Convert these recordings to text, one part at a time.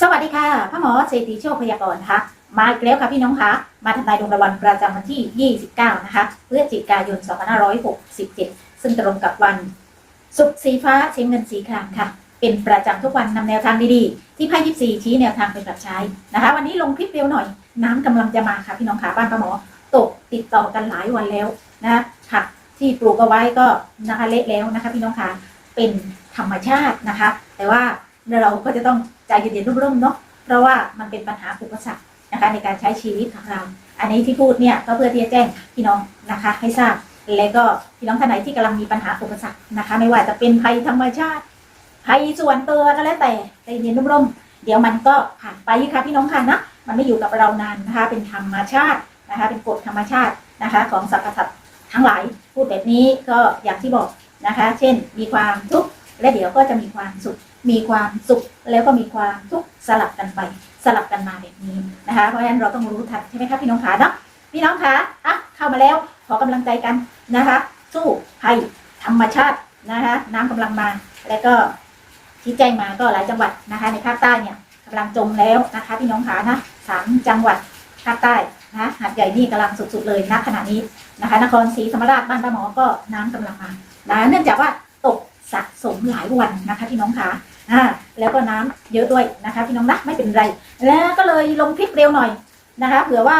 สวัสดีค่ะพ่อหมอเศรษฐีโชคพยากรณ์นะคะมาอีกแล้วค่ะพี่น้องคะมาทำนายดวงราวัลประจำวันที่ 29 นะคะพฤศจิกายน 2567 ซึ่งตรงกับวันศุกร์สีฟ้าสีเงินสีครามค่ะ เป็นประจำทุกวันนำแนวทางดีๆ ที่ไพ่ยิปซีชี้แนวทางไปปรับใช้นะคะ วันนี้ลงคลิปเร็วหน่อย น้ำกำลังจะมาค่ะพี่น้องขาบ้านพ่อหมอตกติดต่อกันหลายวันแล้วนะผักที่ปลูกเอาไว้ก็นะคะเละแล้วนะคะ พี่น้องขาเป็นธรรมชาตินะคะ แต่ว่าเราก็จะต้อง ใจเย็นๆร่มๆเนาะเพราะว่ามันเป็นปัญหาอุปสรรคนะคะในการใช้ชีวิตของเรา อันนี้ที่พูดเนี่ยก็เพื่อที่จะแจ้งพี่น้องนะคะให้ทราบ และก็พี่น้องท่านไหนที่กำลังมีปัญหาอุปสรรคนะคะ ไม่ว่าจะเป็นภัยธรรมชาติภัยส่วนตัวก็แล้วแต่ใจเย็นร่มๆเดี๋ยวมันก็ผ่านไปค่ะพี่น้องค่ะนะมันไม่อยู่กับเรานานนะคะ เป็นธรรมชาตินะคะ เป็นกฎธรรมชาตินะคะ ของสรรพสัตว์ทั้งหลายพูดแบบนี้ก็อย่างที่บอกนะคะ เช่น มีความทุกข์และเดี๋ยวก็จะมีความสุข มีความสุขแล้วก็มีความทุกข์สลับกันไป สลับกันมาแบบนี้นะคะ เพราะฉะนั้นเราต้องรู้ทันใช่ไหมคะพี่น้องขาเนาะพี่น้องคะอะเข้ามาแล้วขอกำลังใจกันนะคะ สู้ภัยธรรมชาตินะคะน้ำกำลังมา แล้วก็ที่แจ้งมาก็หลายจังหวัดนะคะ ในภาคใต้เนี่ยกำลังจมแล้วนะคะ พี่น้องขานะสามจังหวัดภาคใต้นะหาดใหญ่นี่กำลังสุดๆเลยณขณะนี้นะคะ นครศรีธรรมราชบ้านป้าหมอก็น้ำกำลังมานะเนื่องจากว่าตก สะสมหลายวันนะคะพี่น้องขาอ่าแล้วก็น้ำเยอะด้วยนะคะพี่น้องนะไม่เป็นไร แล้วก็เลยลงคลิปเร็วหน่อยนะคะเผื่อว่า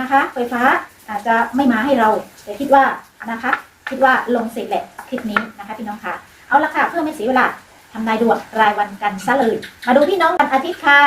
นะคะไฟฟ้าอาจจะไม่มาให้เราแต่คิดว่านะคะ คิดว่าลงเสร็จแหละคลิปนี้นะคะพี่น้องคะเอาละค่ะเพื่อไม่เสียเวลาทำนายดวงรายวันกันซะเลยมาดูพี่น้องวันอาทิตย์ค่ะ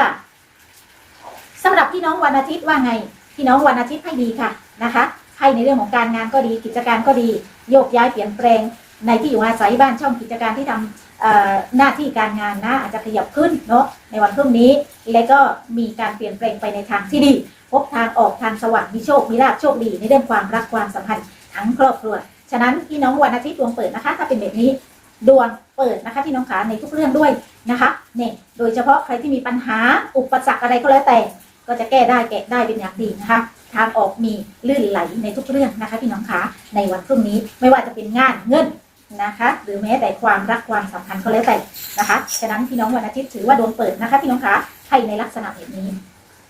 สำหรับพี่น้องวันอาทิตย์ว่าไง พี่น้องวันอาทิตย์ให้ดีค่ะนะคะให้ในเรื่องของการงานก็ดีกิจการก็ดี โยกย้ายเปลี่ยนแปลง ในที่อยู่อาศัยบ้านช่องกิจการที่ทำเอ่อหน้าที่การงานนะอาจจะขยับขึ้นเนาะในวันพรุ่งนี้ และก็มีการเปลี่ยนแปลงไปในทางที่ดี พบทางออกทางสว่างมีโชคมีลาภโชคดีในเรื่องความรักความสัมพันธ์ทั้งครอบครัวฉะนั้นพี่น้องวันอาทิตย์ดวงเปิดนะคะ ถ้าเป็นแบบนี้ดวงเปิดนะคะพี่น้องขาในทุกเรื่องด้วยนะคะเนี่ยโดยเฉพาะใครที่มีปัญหาอุปสรรคอะไรก็แล้วแต่ ก็จะแก้ได้แก้ได้เป็นอย่างดีนะคะทางออกมีลื่นไหลในทุกเรื่องนะคะ พี่น้องขาในวันพรุ่งนี้ไม่ว่าจะเป็นงานเงิน นะคะ หรือแม้แต่ความรักความสัมพันธ์ก็แล้วแต่นะคะฉะนั้นพี่น้องวันอาทิตย์ถือว่าดวงเปิดนะคะ พี่น้องคะให้ในลักษณะแบบนี้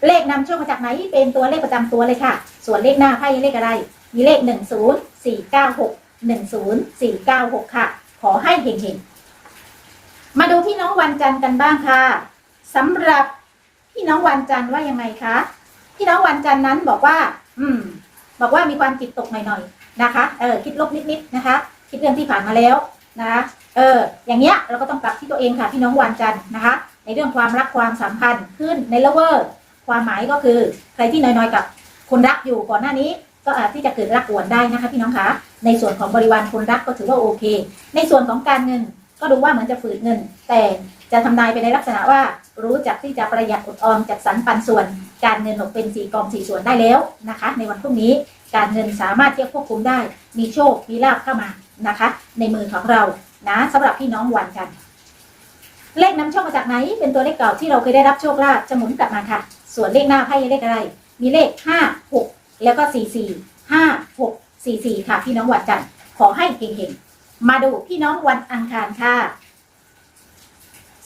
เลขนำโชคมาจากไหนเป็นตัวเลขประจำตัวเลยค่ะ ส่วนเลขหน้าไพ่เลขอะไร มีเลข1 0 4 9 6 1 0 4 9 6ค่ะ ขอให้เฮงๆมาดูพี่น้องวันจันทร์กันบ้างค่ะสำหรับพี่น้องวันจันทร์ว่ายังไงคะพี่น้องวันจันทร์นั้นบอกว่า อืม บอกว่ามีความจิตตกหน่อยๆนะคะ เออคิดลบนิดๆนะคะ คิดเรื่องที่ผ่านมาแล้วนะคะเอออย่างเงี้ยเราก็ต้องปรับที่ตัวเองค่ะพี่น้องวันจันนะคะ ในเรื่องความรักความสัมพันธ์ขึ้นในเลเวอร์ความหมายก็คือใครที่น้อยๆกับคนรักอยู่ก่อนหน้านี้ก็อาจที่จะเกิดรักหวนได้นะคะพี่น้องคะในส่วนของบริวารคนรักก็ถือว่าโอเค ในส่วนของการเงินก็ดูว่าเหมือนจะฝืดเงิน แต่จะทำนายไปในลักษณะว่า รู้จักที่จะประหยัดอดออมจัดสรรปันส่วน การเงินออกเป็นสี่กองสี่ส่วนได้แล้วนะคะ ในวันพรุ่งนี้การเงินสามารถที่จะควบคุมได้ มีโชคมีลาภเข้ามา นะคะ ในมือของเรานะสำหรับพี่น้องวันกัน เลขนำโชคมาจากไหน เป็นตัวเลขเก่าที่เราเคยได้รับโชคลาภจะหมุนกลับมาค่ะ ส่วนเลขหน้าไพ่เลขอะไร มีเลขห้าหกแล้วก็สี่สี่ห้าหกสี่สี่ค่ะ พี่น้องวันจันทร์ขอให้เก่งๆมาดูพี่น้องวันอังคารค่ะ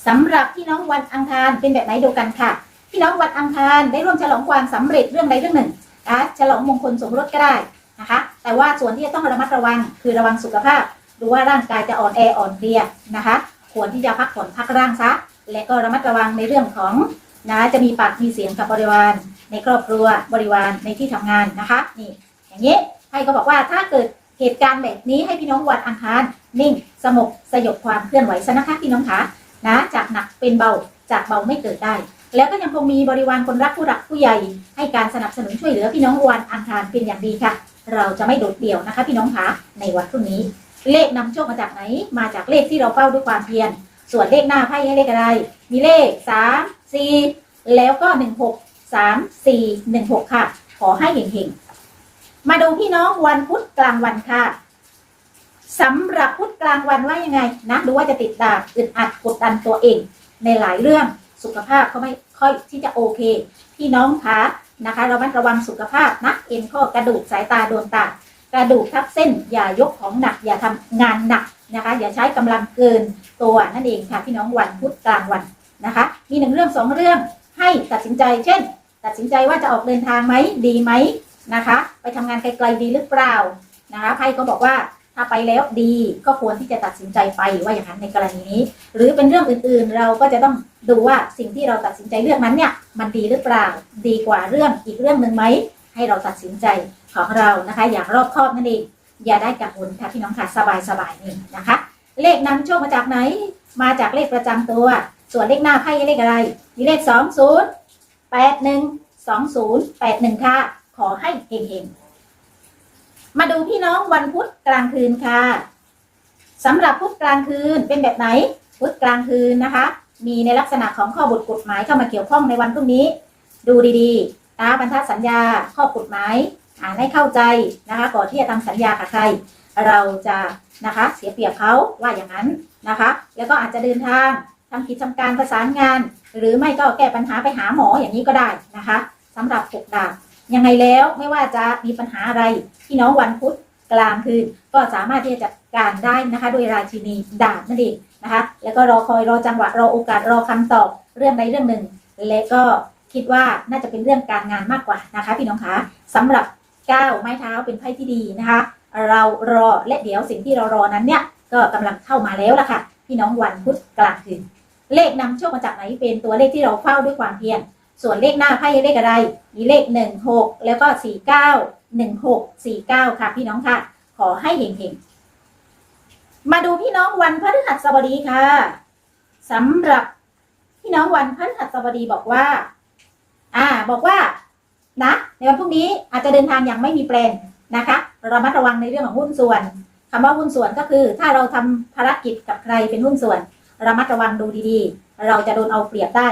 สำหรับพี่น้องวันอังคารเป็นแบบไหนดูกันค่ะ พี่น้องวันอังคารได้ร่วมฉลองความสำเร็จเรื่องใดเรื่องหนึ่งนะฉลองมงคลสมรสก็ได้นะคะ แต่ว่าส่วนที่จะต้องระมัดระวังคือระวังสุขภาพ ดูว่าร่างกายจะอ่อนแออ่อนเพลียนะคะ ควรที่จะพักผ่อนพักร่างซะ และก็ระมัดระวังในเรื่องของนะจะมีปากมีเสียงกับบริวาร ในครอบครัวบริวารในที่ทำงานนะคะ นี่ อย่างนี้ให้ก็บอกว่าถ้าเกิดเหตุการณ์แบบนี้ให้พี่น้องวันอังคาร นิ่ง สงบสยบความเคลื่อนไหวซะนะคะพี่น้องคะนะจากหนักเป็นเบาจากเบาไม่เกิดได้ แล้วก็ยังคงมีบริวารคนรักผู้รักผู้ใหญ่ ให้การสนับสนุนช่วยเหลือพี่น้องวันอังคารเป็นอย่างดีค่ะ เราจะไม่โดดเดี่ยวนะคะ พี่น้องคะในวันพรุ่งนี้ เลขนำโชคมาจากไหน มาจากเลขที่เราเฝ้าด้วยความเพียรส่วนเลขหน้าไพ่ให้เลขอะไร มีเลขสามสี่แล้วก็หนึ่งหกสามสี่หนึ่งหกค่ะ ขอให้เห็งๆมาดูพี่น้องวันพุธกลางวันค่ะสำหรับพุธกลางวันว่ายังไงนะดูว่าจะติดดาบอึดอัดกดดันตัวเอง ในหลายเรื่องสุขภาพก็ไม่ค่อยที่จะโอเค พี่น้องคะ นะคะระมัดระวังสุขภาพนะเอ็นข้อกระดูกสายตาโดนตากระดูกทับเส้นอย่ายกของหนักอย่าทำงานหนักนะคะ อย่าใช้กำลังเกินตัวนั่นเองค่ะพี่น้องวันพุธกลางวันนะคะ มีหนึ่งเรื่องสองเรื่องให้ตัดสินใจ เช่น ตัดสินใจว่าจะออกเดินทางไหมดีไหมนะคะ ไปทำงานไกลๆดีหรือเปล่านะคะไพ่ก็บอกว่า ถ้าไปแล้วดีก็ควรที่จะตัดสินใจไปว่าอย่างนั้นในกรณีนี้ หรือเป็นเรื่องอื่นๆ เราก็จะต้องดูว่าสิ่งที่เราตัดสินใจเรื่องนั้นเนี่ยมันดีหรือเปล่าดีกว่าเรื่องอีกเรื่องหนึ่งไหมให้เราตัดสินใจของเรานะคะ อย่างรอบคอบนั่นเองอย่าได้กังวลค่ะพี่น้องค่ะสบายๆนี่นะคะ เลขนำโชคมาจากไหน มาจากเลขประจำตัว ส่วนเลขหน้าไพ่เลขอะไร มีเลขสองศูนย์แปดหนึ่งสองศูนย์แปดหนึ่งค่ะขอให้เฮงๆ มาดูพี่น้องวันพุธกลางคืนค่ะสำหรับพุธกลางคืนเป็นแบบไหน พุธกลางคืนนะคะ มีในลักษณะของข้อบทกฎหมายเข้ามาเกี่ยวข้องในวันพรุ่งนี้ ดูดีๆ ตาบรรทัดสัญญา ข้อกฎหมายอ่านให้เข้าใจนะคะ ก่อนที่จะทำสัญญากับใคร เราจะนะคะเสียเปรียบเขาว่าอย่างนั้นนะคะ แล้วก็อาจจะเดินทางทำกิจทำการประสานงาน หรือไม่ก็แก้ปัญหาไปหาหมออย่างนี้ก็ได้นะคะสำหรับหกดาบ ยังไงแล้วไม่ว่าจะมีปัญหาอะไรพี่น้องวันพุธกลางคืนก็สามารถที่จะจัดการได้นะคะ โดยราชินีดาบนั่นเองนะคะ แล้วก็รอคอยรอจังหวะรอโอกาสรอคำตอบเรื่องใดเรื่องหนึ่ง และก็คิดว่าน่าจะเป็นเรื่องการงานมากกว่านะคะ พี่น้องคะสำหรับก้าวไม้เท้าเป็นไพ่ที่ดีนะคะ เรารอและเดี๋ยวสิ่งที่เรารอนั้นเนี่ยก็กำลังเข้ามาแล้วล่ะค่ะ พี่น้องวันพุธกลางคืนเลขนำโชคมาจากไหนเป็นตัวเลขที่เราเฝ้าด้วยความเพียร ส่วนเลขหน้าไพ่เลขอะไร มีเลขหนึ่งหกแล้วก็สี่เก้าหนึ่งหกสี่เก้าค่ะพี่น้องค่ะ ขอให้เฮงๆ มาดูพี่น้องวันพฤหัสบดีค่ะสำหรับพี่น้องวันพฤหัสบดีบอกว่า อ่า บอกว่า นะ ในวันพรุ่งนี้อาจจะเดินทางอย่างไม่มีแปลนนะคะระมัดระวังในเรื่องของหุ้นส่วนคำว่าหุ้นส่วนก็คือ ถ้าเราทำภารกิจกับใครเป็นหุ้นส่วนระมัดระวังดูดีๆ เราจะโดนเอาเปรียบได้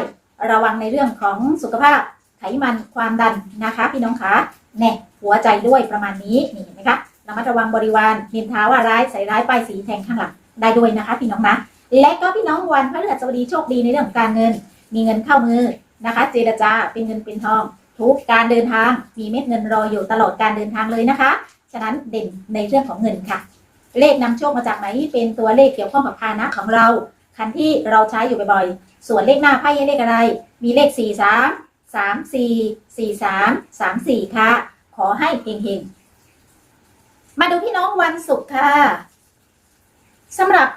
ระวังในเรื่องของสุขภาพไขมันความดันนะคะ พี่น้องคะแน่หัวใจด้วยประมาณนี้นี่เห็นไหมคะระมัดระวังบริวารนินเท้าว่าร้ายใส่ร้ายป้ายสีแทงข้างหลังได้ด้วยนะคะ พี่น้องนะและก็พี่น้องวันพฤหัสบดีโชคดีในเรื่องของการเงิน มีเงินเข้ามือนะคะ เจรจาเป็นเงินเป็นทอง ทุกการเดินทางมีเม็ดเงินรออยู่ตลอดการเดินทางเลยนะคะ ฉะนั้นเด่นในเรื่องของเงินค่ะ เลขนำโชคมาจากไหนเป็นตัวเลขเกี่ยวข้องกับพานะของเรา คันที่เราใช้อยู่บ่อยๆ ส่วนเลขหน้าไพ่เลขอะไร มีเลข 4 3 3 4 4 3 3 4 ค่ะ ขอให้เฮงๆ มาดูพี่น้องวันศุกร์ค่ะสำหรับ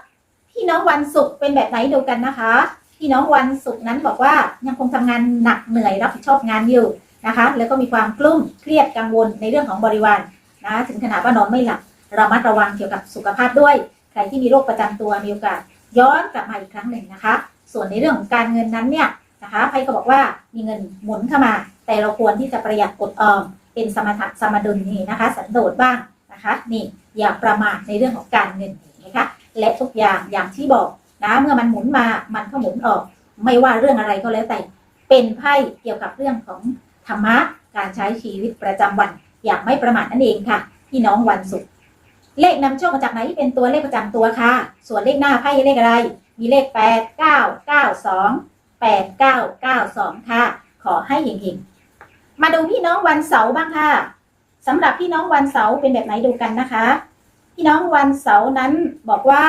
พี่น้องวันศุกร์เป็นแบบไหนดูกันนะคะ พี่น้องวันศุกร์นั้นบอกว่ายังคงทำงานหนักเหนื่อยรับผิดชอบงานอยู่นะคะ แล้วก็มีความกลุ้มเครียดกังวลในเรื่องของบริวารนะถึงขนาดว่านอนไม่หลับรามัดระวังเกี่ยวกับสุขภาพด้วย ใครที่มีโรคประจำตัวมีโอกาส ย้อนกลับมาอีกครั้งหนึ่งนะคะ ส่วนในเรื่องของการเงินนั้นเนี่ยนะคะไพ่ก็บอกว่ามีเงินหมุนเข้ามา แต่เราควรที่จะประหยัดกดออม เป็นสมถะสมดุลนี่นะคะ สันโดษบ้างนะคะนี่อย่าประมาทในเรื่องของการเงินนะคะและทุกอย่างอย่างที่บอกนะเมื่อมันหมุนมามันก็หมุนออก ไม่ว่าเรื่องอะไรก็แล้วแต่เป็นไพ่เกี่ยวกับเรื่องของธรรมะการใช้ชีวิตประจำวันอย่างไม่ประมาทนั่นเองค่ะ พี่น้องวันศุกร์ เลขนำโชคมาจากไหนเป็นตัวเลขประจำตัวค่ะ ส่วนเลขหน้าไพ่เลขอะไร มีเลข8 9 9 2 8 9 9 2ค่ะ ขอให้เฮงๆ มาดูพี่น้องวันเสาร์บ้างค่ะสำหรับพี่น้องวันเสาร์เป็นแบบไหนดูกันนะคะ พี่น้องวันเสาร์นั้นบอกว่า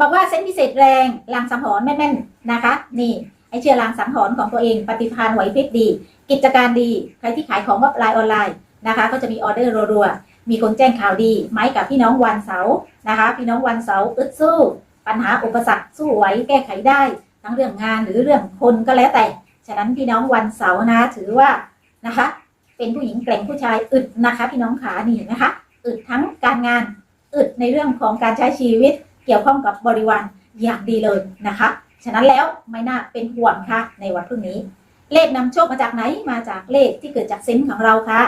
บอกว่าเส้นพิเศษแรงลางสังหรณ์แม่นๆนะคะ นี่ไอเชื่อลางสังหรณ์ของตัวเอง ปฏิภาณไหวพริบดี กิจการดี ใครที่ขายของว่าไลน์ออนไลน์นะคะ ก็จะมีออเดอร์รัวๆ มีคนแจ้งข่าวดีไหมกับพี่น้องวันเสาร์นะคะ พี่น้องวันเสาร์อึดสู้ ปัญหาอุปสรรคสู้ไหวแก้ไขได้ ทั้งเรื่องงานหรือเรื่องคนก็แล้วแต่ ฉะนั้นพี่น้องวันเสาร์นะถือว่านะคะ เป็นผู้หญิงแกร่งผู้ชายอึดนะคะ พี่น้องขานี่เห็นไหมคะอึดทั้งการงานอึดในเรื่องของการใช้ชีวิตเกี่ยวข้องกับบริวารอย่างดีเลยนะคะ ฉะนั้นแล้วไม่น่าเป็นห่วงค่ะในวันพรุ่งนี้ เลขนำโชคมาจากไหนมาจากเลขที่เกิดจากเซนส์ของเราค่ะ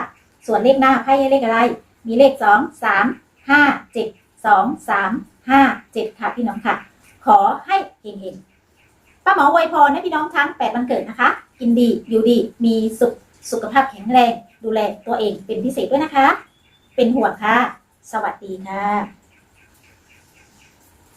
ส่วนเลขหน้าไพ่เลขอะไร มีเลขสองสามห้าเจ็ดสองสามห้าเจ็ดค่ะพี่น้องค่ะ ขอให้เฮงๆป้าหมอไวยพรให้พี่น้องทั้งแปดวันเกิดนะคะ กินดีอยู่ดีมีสุขสุขภาพแข็งแรง ดูแลตัวเองเป็นพิเศษด้วยนะคะ เป็นห่วงค่ะ สวัสดีค่ะ